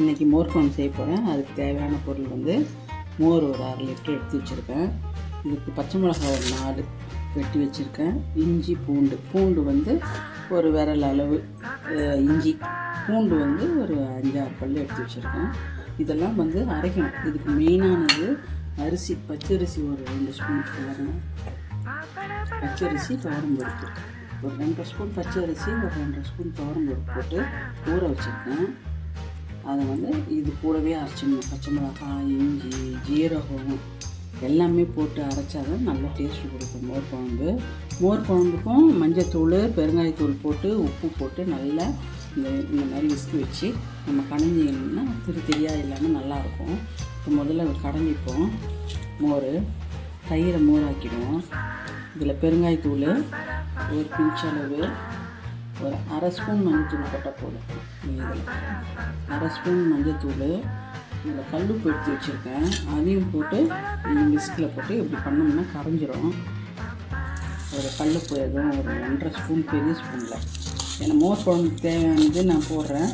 இன்றைக்கி மோர் குழம்பு செய்ய போகிறேன் அதுக்கு தேவையான பொருள் வந்து மோர் ஒரு அரை லிட்டர் எடுத்து வச்சுருக்கேன். இதுக்கு பச்சை மிளகாய் ஒரு நாலு வெட்டி வச்சுருக்கேன். இஞ்சி பூண்டு. பூண்டு வந்து ஒரு விரல் அளவு இஞ்சி. பூண்டு வந்து ஒரு அஞ்சாறு பல் எடுத்து வச்சுருக்கேன். இதெல்லாம் வந்து அரைக்கணும். இதுக்கு மெயினானது அரிசி பச்சரிசி ஒரு ரெண்டு ஸ்பூன் போடணும். பச்சரிசி துவரம் பருப்பு ஒரு ரெண்டரை ஸ்பூன் பச்சரிசி ஒரு ரெண்டரை ஸ்பூன் துவரம் பருப்பு போட்டு ஊற வச்சுருக்கேன். அதை வந்து இது கூடவே அரைச்சிடணும் பச்சை மிளகாய் இஞ்சி ஜீரகம் எல்லாமே போட்டு அரைச்சா தான் நல்லா டேஸ்ட் கொடுக்கும். மோர் குழம்பு. மோர் குழம்புக்கும் மஞ்சத்தூள் பெருங்காயத்தூள் போட்டு உப்பு போட்டு நல்லா இந்த இந்த மாதிரி விஸ்கு வச்சு நம்ம கடைஞ்சிங்கன்னா திரு தெரியாக இல்லாமல் நல்லாயிருக்கும். இப்போ முதல்ல கடைஞ்சிப்போம். மோர் தயிரை மோராக்கிடுவோம். இதில் பெருங்காயத்தூள் ஒரு பிஞ்ச் அளவு ஒரு அரை ஸ்பூன் மஞ்சத்தூள் போட்டால் போதும். இதில் அரை ஸ்பூன் மஞ்சத்தூள் இதில் கல்லுப்பு எடுத்து வச்சுருக்கேன். அதையும் போட்டு மிஸ்கில் போட்டு இப்படி பண்ணோம்னா கரைஞ்சிரும். ஒரு கல்லுப்பு எதுவும் ஒரு ஒன்றரை ஸ்பூன் பெரிய ஸ்பூனில் ஏன்னா மோர் குழம்புக்கு தேவையானது நான் போடுறேன்.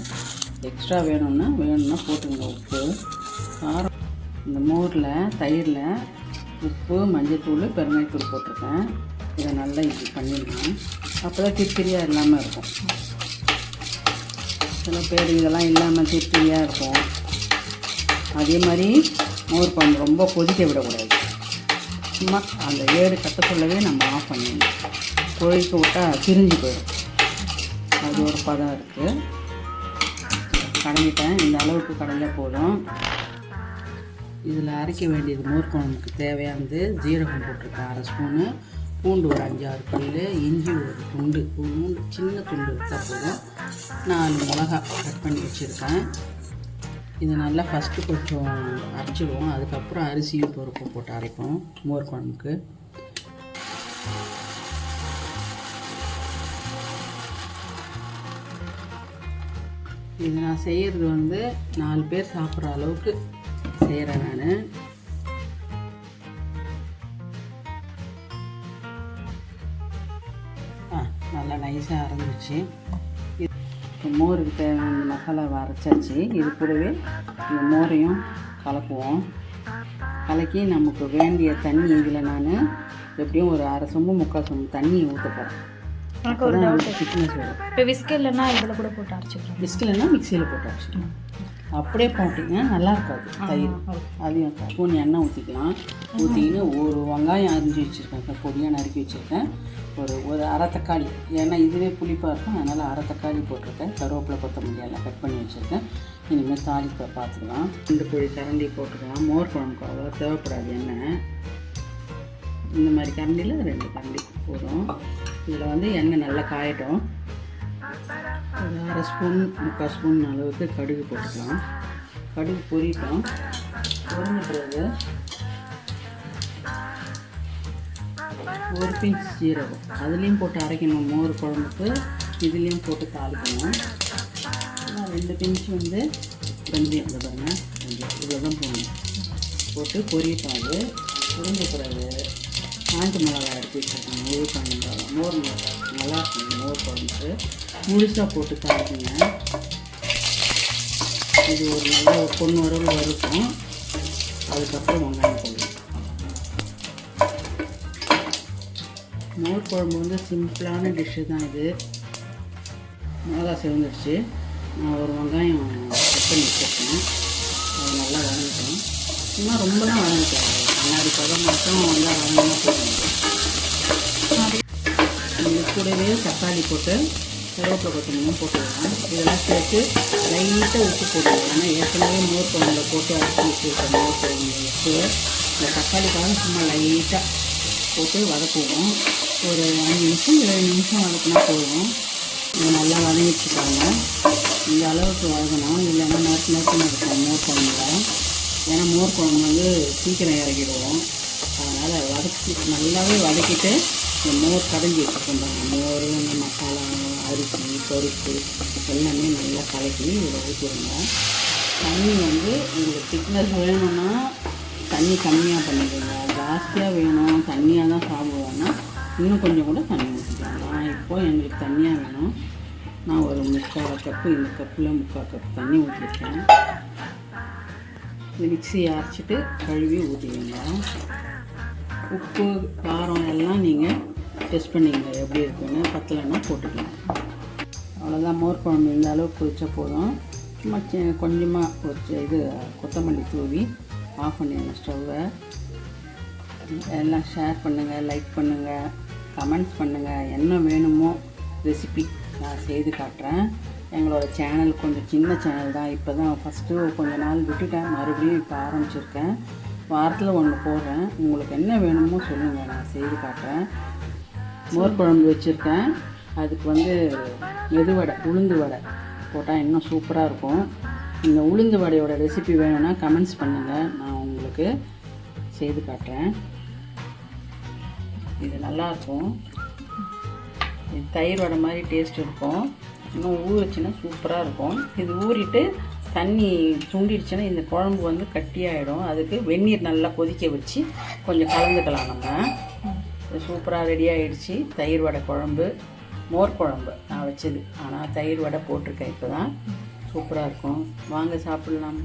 எக்ஸ்ட்ரா வேணும்னா வேணும்னா போட்டுங்க உப்பு. காரம். இந்த மோரில் தயிரில் உப்பு மஞ்சத்தூள் பெருங்காயத்தூள் போட்டிருக்கேன். இதை நல்லா இப்படி பண்ணிடணும் அப்போ தான் திரியாக இல்லாமல் இருக்கும். சில பேர் இதெல்லாம் இல்லாமல் திருப்பிரியாக இருக்கும். அதே மாதிரி மோர் குழம்பு ரொம்ப கொதிக்க விடக்கூடாது. சும்மா அந்த ஏடு கட்ட சொல்லவே நம்ம ஆஃப் பண்ணிடணும். கொதிக்க விட்டால் பிரிஞ்சு போயிடும். அது ஒரு பதம் இருக்குது கடைஞ்சிட்டேன். இந்த அளவுக்கு கடையில் போதும். இதில் அரைக்க வேண்டியது மோர் குழம்புக்கு தேவையானது ஜீரகம் போட்டிருக்கேன். அரை ஸ்பூனு. பூண்டு ஒரு அஞ்சாறு பல் இஞ்சி ஒரு துண்டு ஒரு மூணு சின்ன துண்டு எடுத்தால் போதும். நாலு மிளகா கட் பண்ணி வச்சுருக்கேன். இது நல்லா ஃபஸ்ட்டு கொஞ்சம் அரைச்சிடுவோம். அதுக்கப்புறம் அரிசியும் பருப்பும் போட்டு அரைப்போம். மோர் குழம்புக்கு. இது நான் செய்கிறது வந்து நாலு பேர் சாப்பிட்ற அளவுக்கு செய்கிறேன் நான். நைஸாக அரைஞ்சிச்சு. இது இப்போ மோருக்கு தேவையான மசாலாவை அரைச்சாச்சு. இது கூடவே இந்த மோரையும் கலக்குவோம். கலக்கி நமக்கு வேண்டிய தண்ணி இதில் நான் எப்படியும் ஒரு அரை சொம்பு முக்கால் சொம்பு தண்ணி ஊற்ற போகிறேன் எனக்கு ஒரு டவுட் இப்போ விஸ்க் இல்லைன்னா இதில் கூட போட்டு அரைச்சிக்கலாம். பிஸ்கில்னா மிக்சியில் போட்டு அரைச்சிக்கலாம். அப்படியே போட்டிங்கன்னா நல்லா இருக்காது. தயிர். அதையும் ஸ்பூன் எண்ணெய் ஊற்றிக்கலாம் ஊற்றிக்கின்னு ஒரு வெங்காயம் அரிஞ்சு வச்சுருக்கேன். பொடியாக நறுக்கி வச்சுருக்கேன். ஒரு ஒரு அரை தக்காளி. ஏன்னா இதுவே புளிப்பாக இருக்கும். அதனால் அரை தக்காளி போட்டிருக்கேன். கருவேப்பிலை கொத்தமல்லி எல்லாம் கட் பண்ணி வச்சுருக்கேன். இனிமேல் தாளிப்பை பார்த்துக்கலாம். ரெண்டு பொடி கரண்டி போட்டுக்கலாம். மோர் குழம்புக்கு அவ்வளோ தேவைப்படாது எண்ணெய். இந்த மாதிரி கரண்டியில் ரெண்டு கரண்டி போதும். இதில் வந்து எண்ணெய் நல்லா காயட்டும். ஒரு அரை ஸ்பூன் முக்கால் ஸ்பூன் அளவுக்கு கடுகு போட்டுக்கலாம். கடுகு பொரிட்டோம் பொரிஞ்ச பிறகு ஒரு பிஞ்ச் ஜீரகம் அதுலேயும் போட்டு அரைக்கணும். மோர் குழம்புக்கு இதுலேயும் போட்டு தாளிக்கணும் ரெண்டு பிஞ்ச் வந்து வெந்தயம். இந்த பாருங்கள் வெந்தயம். இவ்வளோ தான் போடணும். போட்டு பொரியட்டும் அது பொரிஞ்ச பிறகு காஞ்ச மிளகாய் எடுத்து வச்சுருக்காங்க மோர் காஞ்ச மிளகாய். மோர் மிளகாய். நல்லா இருக்கும் மோர் குழம்புக்கு. முழுசாக போட்டு தாளிக்குங்க இது ஒரு நல்ல ஒரு பொண்ணு வரவு வறுக்கும் அதுக்கப்புறம் வெங்காயம் போடுவோம் மோர் குழம்பு வந்து சிம்பிளான டிஷ்ஷு தான் இது. மிளகா சிவந்துடுச்சு நான் ஒரு வெங்காயம் கட் பண்ணி வச்சுருக்கேன். அது நல்லா வதங்கிட்டோம். சும்மா ரொம்பலாம் வதங்கிட்டாங்க கண்ணாடி பதம் மட்டும் வந்து வதங்கினா போதும் கூடவே தக்காளி போட்டு கருவேப்பிலை கொத்தமல்லியும் போட்டுக்கலாம். இதெல்லாம் சேர்த்து லைட்டாக உப்பு போடுவோம் ஏன்னா ஏற்கனவே மோர் குழம்புல போட்டு அரைச்சி வச்சுருக்கோம் மோர் குழம்பு. உப்பு இந்த தக்காளி பழம் சும்மா லைட்டாக போட்டு வதக்குவோம். ஒரு அஞ்சு நிமிஷம் ஏழு நிமிஷம் வதக்குனா போதும். இது நல்லா வதங்கிச்சுக்காங்க இந்த அளவுக்கு வதக்கணும் இல்லைன்னா நறுக்கு நறுக்குன்னு இருக்கும் மோர் குழம்புல. ஏன்னா மோர் குழம்பு வந்து சீக்கிரம் இறக்கிடுவோம். அதனால் வதக்கி நல்லாவே வதக்கிட்டு இந்த மோர் கடைஞ்சி வச்சுருக்கோம் மோர் இந்த மசாலா அரிசி பருப்பு எல்லாமே நல்லா கலக்கி இதில் ஊற்றிடுங்க தண்ணி வந்து உங்களுக்கு திக்னஸ் வேணும்னா தண்ணி கம்மியாக பண்ணிக்கோங்க. ஜாஸ்தியாக வேணும் தண்ணியாக தான் சாப்பிடுவோன்னா இன்னும் கொஞ்சம் கூட தண்ணி ஊற்றிக்கலாம் நான் இப்போது எங்களுக்கு தண்ணியாக வேணும். நான் ஒரு முக்கால் கப்பு இந்த கப்பில் முக்கால் கப் தண்ணி ஊற்றிருக்கேன் இந்த மிக்ஸியை அரைச்சிட்டு கழுவி ஊற்றிடுங்க உப்பு காரம் எல்லாம் நீங்கள் டெஸ்ட் பண்ணிங்க எப்படி இருக்குன்னு பத்தலைன்னா போட்டுக்கலாம் அவ்வளோதான் மோர் குழம்பு இந்த அளவுக்கு கொதிச்சா போதும். சும்மா சி- கொஞ்சமாக ஒரு இது கொத்தமல்லி தூவி ஆஃப் பண்ணிடுங்க ஸ்டவ்வை எல்லாம் ஷேர் பண்ணுங்கள் லைக் பண்ணுங்கள் கமெண்ட்ஸ் பண்ணுங்கள் என்ன வேணுமோ ரெசிபி நான் செய்து காட்டுறேன். எங்களோட சேனல் கொஞ்சம் சின்ன சேனல் தான். இப்போ தான் ஃபஸ்ட்டு கொஞ்ச நாள் விட்டுட்டேன். மறுபடியும் இப்போ ஆரம்பிச்சிருக்கேன். வாரத்தில் ஒன்று போடுறேன். உங்களுக்கு என்ன வேணுமோ சொல்லுங்கள் நான் செய்து காட்டுறேன். மோர் குழம்பு வச்சுருக்கேன். அதுக்கு வந்து மெதுவடை உளுந்து வடை போட்டால் இன்னும் சூப்பராக இருக்கும். இந்த உளுந்து வடையோட ரெசிபி வேணும்னா கமெண்ட்ஸ் பண்ணுங்கள் நான் உங்களுக்கு செய்து காட்டுறேன். இது நல்லாயிருக்கும் இது தயிர் வடை மாதிரி டேஸ்ட் இருக்கும். இன்னும் ஊறுச்சுன்னா சூப்பராக இருக்கும். இது ஊறிட்டு தண்ணி சுண்டிடுச்சுன்னா இந்த குழம்பு வந்து கட்டியாயிடும். அதுக்கு வெந்நீர் நல்லா கொதிக்க வச்சு கொஞ்சம் கலந்துக்கலாம் நம்ம. சூப்பராக ரெடி ஆகிடுச்சி தயிர் வடை குழம்பு மோர் குழம்பு நான் வச்சது. ஆனால் தயிர் வடை போட்டிருக்கேன் இப்போ தான் சூப்பராக இருக்கும். வாங்க சாப்பிட்லாம்.